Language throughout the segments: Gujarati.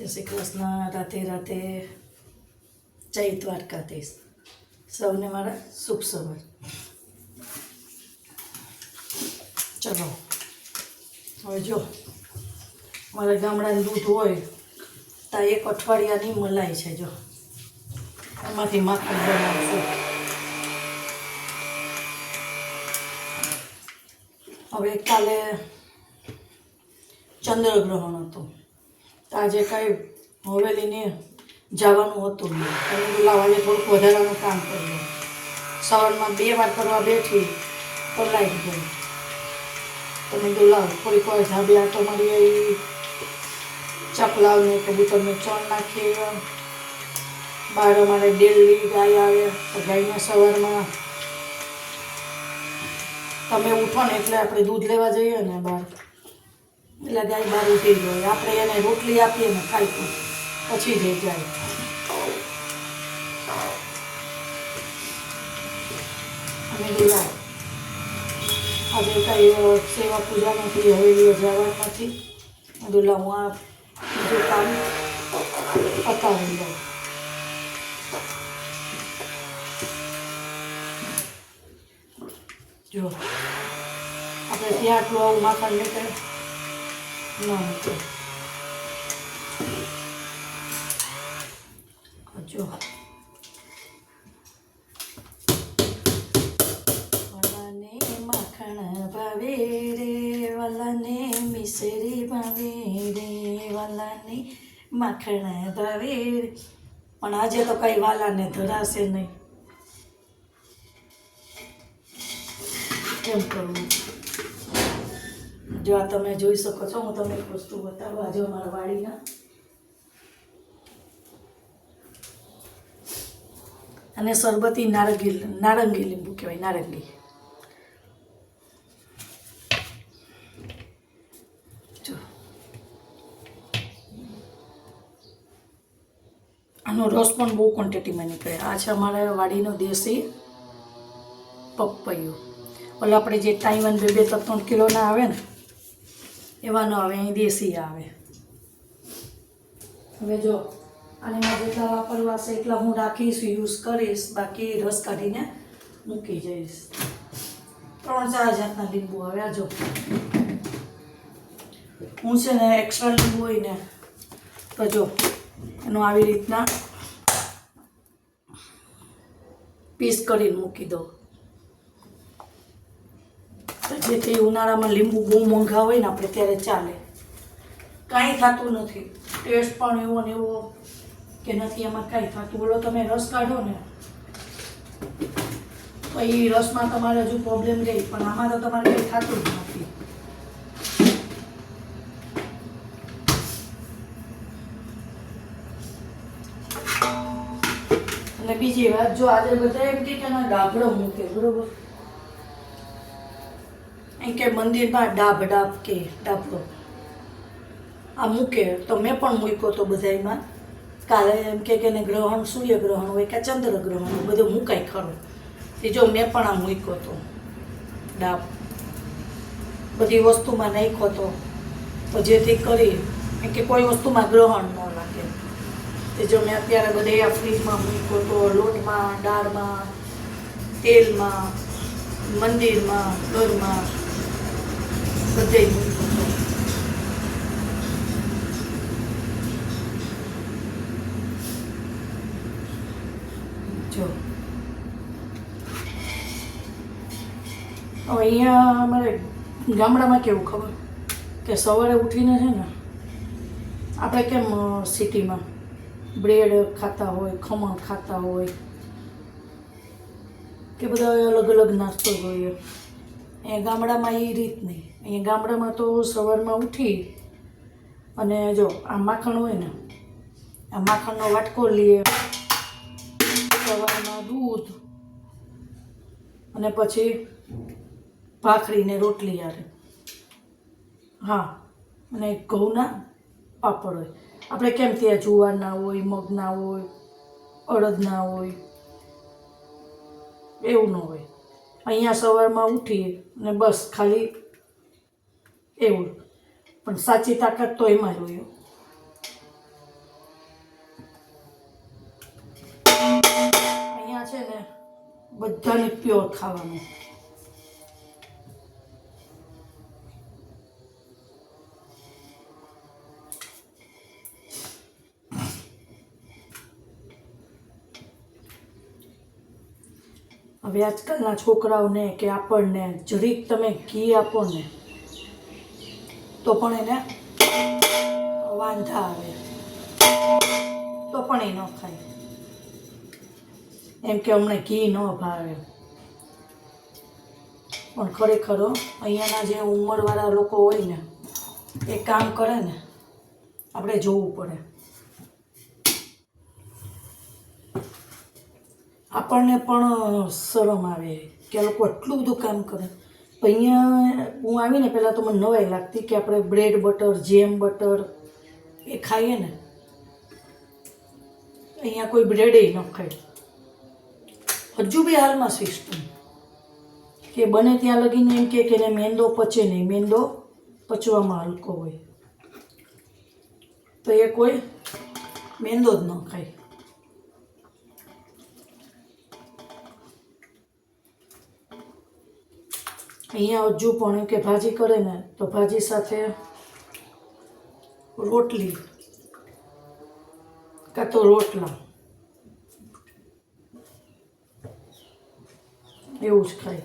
જય શ્રી કૃષ્ણ રાધે રાધે જય દ્વારકાધીશ સૌને મારા શુભ સવાર ચલો હવે જો મારા ગામડાનું દૂધ હોય તો એક અઠવાડિયાની મલાઈ છે જો એમાંથી માખણ બનાવશું હવે કાલે ચંદ્રગ્રહણ હતું આજે કાંઈ હવેલીને જવાનું હતું તમે બોલાવાને થોડુંક વધારાનું કામ કર્યું. સવારમાં બે વાર કરવા બેઠી તો લાઈટ ગઈ તમે બોલાવ, થોડીક વાર ધાબે આટો મારી આવી. ચકલાવને કબૂતરને ચણ નાખી બહાર અમારે ડેલી ગાય આવે, તો ગાયને સવારમાં તમે ઉઠો ને એટલે આપણે દૂધ લેવા જઈએ ને બહાર. એટલે ગાય બહાર ઉઠી જાય આપણે એને રોટલી આપીએ ને ખાઈ તો પછી જ એ જાય. અને લીલા આજે કાંઈ સેવા પૂજા નથી હવેલીએ જવાનું નથી દુલા હું આ બીજું કામ પતાવી લઉં. જો, આપણે ત્યાં આટલું આવું માખણ નીકળે જો વલાને માખણ ભાવે રે, વલાને મિસરી ભાવે રે પણ આજે તો કઈ વાલાને ધરાશે નહીં. કેમ કરવું જો આ તમે જોઈ શકો છો, હું તમને વસ્તુ બતાવું. આજે અમારા વાડીના. અને સરબતી નારંગી નારંગી લીંબુ કહેવાય, નારંગી. આનો રસ પણ બહુ ક્વોન્ટિટીમાં નીકળે. આ છે અમારા વાડીનો દેશી પપૈયું. ઓલા આપણે જે ટાઈમ અને બે બે ત્રણ કિલોના આવે ને એવા ન આવે, અહીં દેશી આવે. હવે જો, અને મારે જેટલા વાપરવા છે એટલા હું રાખીશ યુઝ કરીશ, બાકી રસ કાઢીને મૂકી જઈશ. ત્રણ ચાર જાતના લીંબુ આવે, આ જો. હું છે ને એક્સ્ટ્રા લીંબુ હોય ને, તો જો, એનું આવી રીતના પીસ કરીને મૂકી દઉં. તો જેથી ઉનાળામાં લીંબુ બહુ મોંઘા હોય ને આપણે ત્યારે ચાલે. કાંઈ થતું નથી. ટેસ્ટ પણ એવો ને એવો કે નથી, એમાં કાંઈ થતું. બોલો તમે રસ કાઢો ને. તો એ રસમાં તમારે હજુ પ્રોબ્લેમ રહે, પણ આમાં તો તમારે કંઈ થતું જ નથી. અને બીજી વાત, જો આજે બધા એમ કે ના ડાબડો મૂકે, બરોબર? એમ કે મંદિરમાં ડાબ ડાબ કે ડાબો આ મૂકે. તો મેં પણ મૂક્યો તો બધામાં કાલે એમ કે કે ને ગ્રહણ, સૂર્યગ્રહણ હોય કે ચંદ્રગ્રહણ હોય, બધું મૂકાય ખરું. એ જો મેં પણ આ મૂક્યો તો. ડાબ. બધી વસ્તુમાં નાખ્યો તો. તો જેથી કરી કે કોઈ વસ્તુમાં ગ્રહણ ન લાગે. તે જો મેં અત્યારે બધે આ ફ્રીજમાં મૂક્યો તો, લોટમાં, દાળમાં, તેલમાં, મંદિરમાં, ઘરમાં. બધે જો. હવે અહીંયા અમારે ગામડામાં કેવું ખબર? કે સવારે ઉઠીને છે ને, આપણે કેમ સિટીમાં બ્રેડ ખાતા હોય, ખમણ ખાતા હોય, કે બધા અલગ અલગ નાસ્તો જોઈએ? અહીંયા ગામડામાં એ રીત નહીં અહીંયા ગામડામાં તો સવારમાં ઉઠી અને જો આ માખણ હોય ને, આ માખણનો વાટકો લઈએ. સવારમાં દૂધ અને પછી ભાખરીને રોટલી યારે હા, અને ઘઉંના પાપડ હોય. આપણે કેમ ત્યાં જુવારના હોય મગના હોય અડદના હોય, એવું ન હોય. અહીંયા સવારમાં ઉઠીએ અને બસ ખાલી એવું. પણ સાચી તાકાત તો એમાં જ હોય. અહીંયા છે ને બધાને પ્યોર ખાવાનું. હવે આજકાલના છોકરાઓને કે આપણને જરીક તમે ઘી આપો ને, તો પણ એને વાંધા આવે. તો પણ એ ન ખાય. એમ કે અમને ઘી ન ભાવે. પણ ખરેખર અહીંયાના જે ઉંમરવાળા લોકો હોય ને, એ કામ કરે ને, આપણે જોવું પડે. આપણને પણ શરમ આવે કે લોકો એટલું બધું કામ કરે. તો અહીંયા હું આવીને પહેલાં તો મને નવાઈ લાગતી કે આપણે બ્રેડ બટર જેમ બટર એ ખાઈએ ને. અહીંયા કોઈ બ્રેડે ન ખાય. હજુ બી હાલમાં સિસ્ટમ કે બને ત્યાં લગીને એમ કે એને મેંદો પચે નહીં, મેંદો પચવામાં હલકો હોય. તો એ કોઈ મેંદો જ ન ખાય. અહીંયા હજુ પણ કે ભાજી કરે ને, તો ભાજી સાથે રોટલી કાં તો રોટલા. એવું જ ખાય.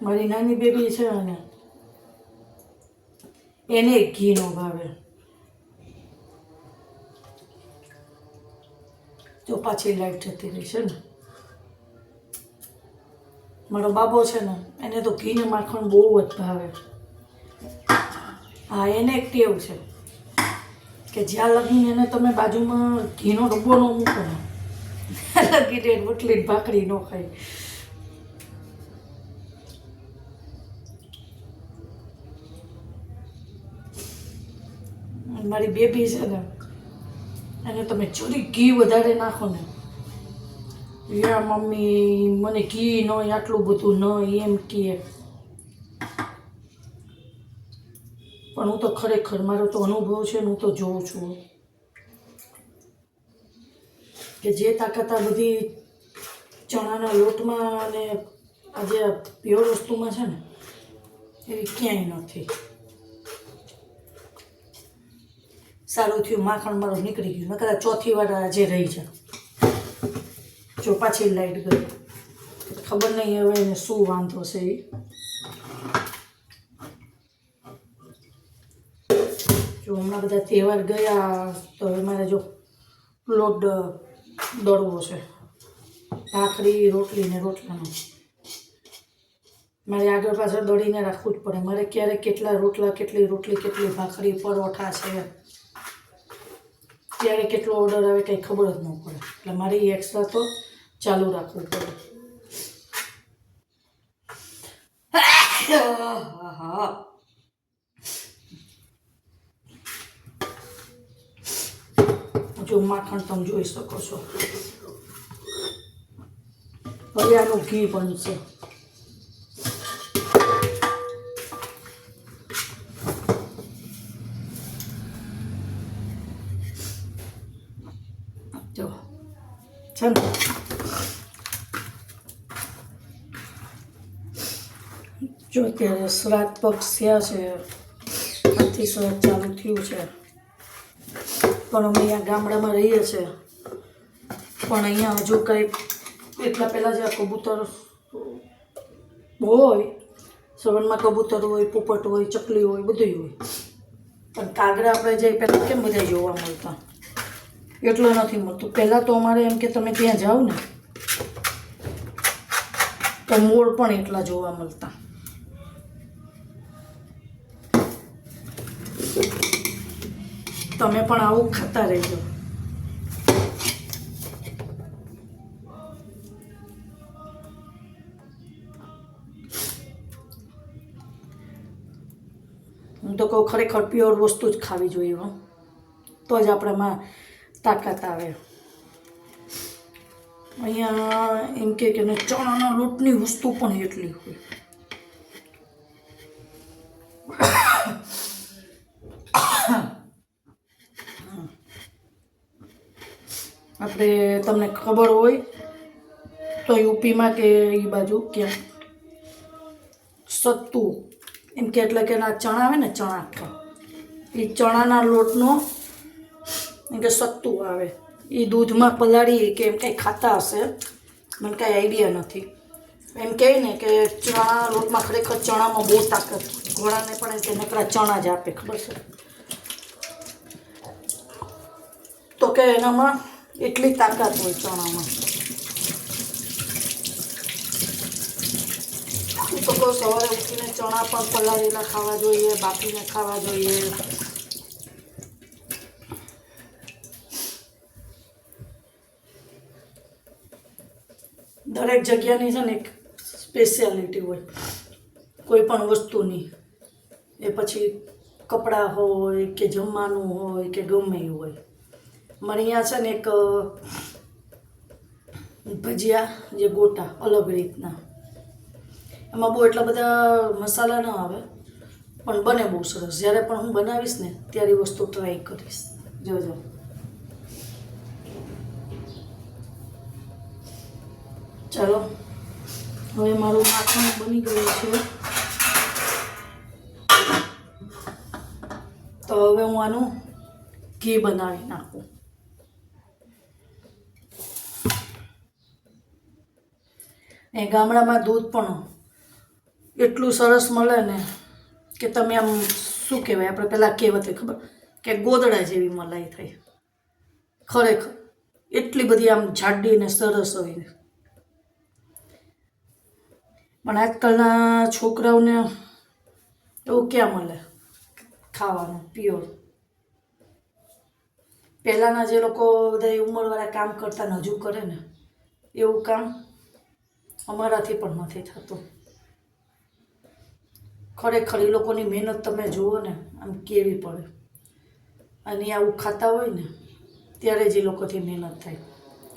મારી નાની બેબી છે ને એને ઘી નો ભાવે. જો પાછી લાઈટ જતી રહી છે ને. મારો બાબો છે ને, એને તો ઘીને માખણ બહુ જ ભાવે. હા, એને એક ટેવ છે કે જ્યાં લગીને એને તમે બાજુમાં ઘીનો ડબ્બો ન મૂકો લગીને રોટલી ભાખરી ન ખાય. મારી બેબી છે ને અને તમે ચોરી ઘી વધારે નાખો ને. યા મમ્મી, મને ઘી ન આટલું બધું ન એમ કહે. પણ હું તો ખરેખર, મારો તો અનુભવ છે હું તો જોઉં છું. કે જે તાકાત આ બધી ચણાના લોટમાં અને આ જે પ્યોર વસ્તુમાં છે ને, એવી ક્યાંય નથી. સારું થયું, માખણ મારું નીકળી ગયું. નકર ચોથી વાર આજે રહી જાય જો પાછી લાઈટ ગઈ. ખબર નહીં હવે એને શું વાંધો છે એ જો હમણાં બધા તહેવાર ગયા, તો હવે મારે જો લોટ દળવો છે. ભાખરી, રોટલી ને રોટલાનો. મારે આગળ પાછળ દળીને રાખવું જ પડે. મારે ક્યારેક કેટલા રોટલા, કેટલી રોટલી, કેટલી ભાખરી, પરોઠા છે. ત્યારે કેટલો ઓર્ડર આવે કંઈ ખબર જ ન પડે. એટલે મારે એ એક્સ્ટ્રા તો ચાલુ રાખવું પડે. જો માખણ તમે જોઈ શકો છો. હવે આનું ઘી બનશે. ને જો અત્યારે શ્રાદ્ધ પક્ષ થયા છે આજથી શ્રાદ્ધ ચાલુ થયું છે. પણ અમે અહીંયા ગામડામાં રહીએ છીએ. પણ અહીંયા હજુ કંઈ એટલા પહેલાં જે કબૂતર હોય સવનમાં કબૂતર હોય, પોપટ હોય, ચકલી હોય બધું હોય. પણ કાગડા આપણે જઈ પહેલાં કેમ બધા જોવા મળતા? એટલો નથી મળતું. પહેલાં તો અમારે એમ કે તમે ત્યાં જાઓ ને, તો મોર પણ એટલા જોવા મળતા. તમે પણ આવું ખાતા રહેજો. હું તો કહું, ખરેખર પ્યોર વસ્તુ જ ખાવી જોઈએ તો જ આપણામાં તાકાત આવે અહીંયા એમ કે કે ચણાના લોટની વસ્તુ પણ એટલી હોય. આપણે તમને ખબર હોય તો યુપીમાં કે એ બાજુ ક્યાં? સત્તુ. એમ કે એટલે કે ચણા આવે ને ચણા એ ચણાના લોટનો કે સત્તુ આવે. એ દૂધમાં પલાળી કે એમ કંઈ ખાતા હશે, મને કાંઈ આઈડિયા નથી. એમ કહે ને કે ચણા, લોટમાં ખરેખર ચણામાં બહુ તાકાત. ઘોડાને પણ એમ કે નકરા ચણા જ આપે, ખબર છે? તો કે એનામાં એટલી તાકાત હોય ચણામાં. તો કહું, સવારે ઉઠીને ચણા પણ પલાળેલા ખાવા જોઈએ, બાફીને ખાવા જોઈએ. દરેક જગ્યાની છે ને એક સ્પેશિયાલિટી હોય. કોઈ પણ વસ્તુની. એ પછી કપડાં હોય કે જમવાનું હોય કે ગમે એ હોય. મારે અહીંયા છે ને એક ભજીયા જે ગોટા અલગ રીતના. એમાં બહુ એટલા બધા મસાલા ન આવે, પણ બને બહુ સરસ. જ્યારે પણ હું બનાવીશ ને ત્યારે વસ્તુ ટ્રાય કરીશ. જોજો. ચાલો. હવે મારું માખણ બની ગયું છે. તો હવે હું આનું ઘી બનાવી નાખું. એ ગામડામાં દૂધ પણ એટલું સરસ મળે ને કે તમે આમ શું કહેવાય? આપણે પહેલાં કહેવત ખબર? કે ગોદડા જેવી મલાઈ થઈ. ખરેખર, એટલી બધી આમ જાડી ને સરસ હોય પણ આજકાલના છોકરાઓને એવું ક્યાં મળે? ખાવાનું પ્યોર પહેલાંના જે લોકો બધા ઉંમરવાળા કામ કરતા હજુ કરે ને, એવું કામ અમારાથી પણ નથી થતું. ખરેખર એ લોકોની મહેનત તમે જુઓ ને, આમ કેવી પડે. અને આવું ખાતા હોય ને, ત્યારે જ એ લોકોથી મહેનત થાય.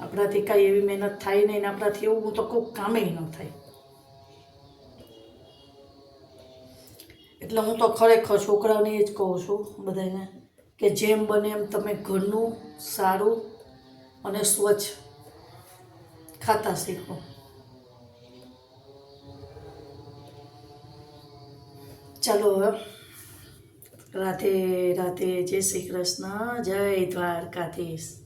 આપણાથી કાંઈ એવી મહેનત થાય નહીં ને આપણાથી એવું હું તો કોઈ કામે ન થાય. એટલે હું તો ખરેખર છોકરાઓને એ જ કહું છું બધાને કે જેમ બને એમ તમે ઘરનું સારું અને સ્વચ્છ ખાતા શીખો. ચાલો હવે. રાધે રાધે, જય શ્રી કૃષ્ણ, જય દ્વારકાધીશ.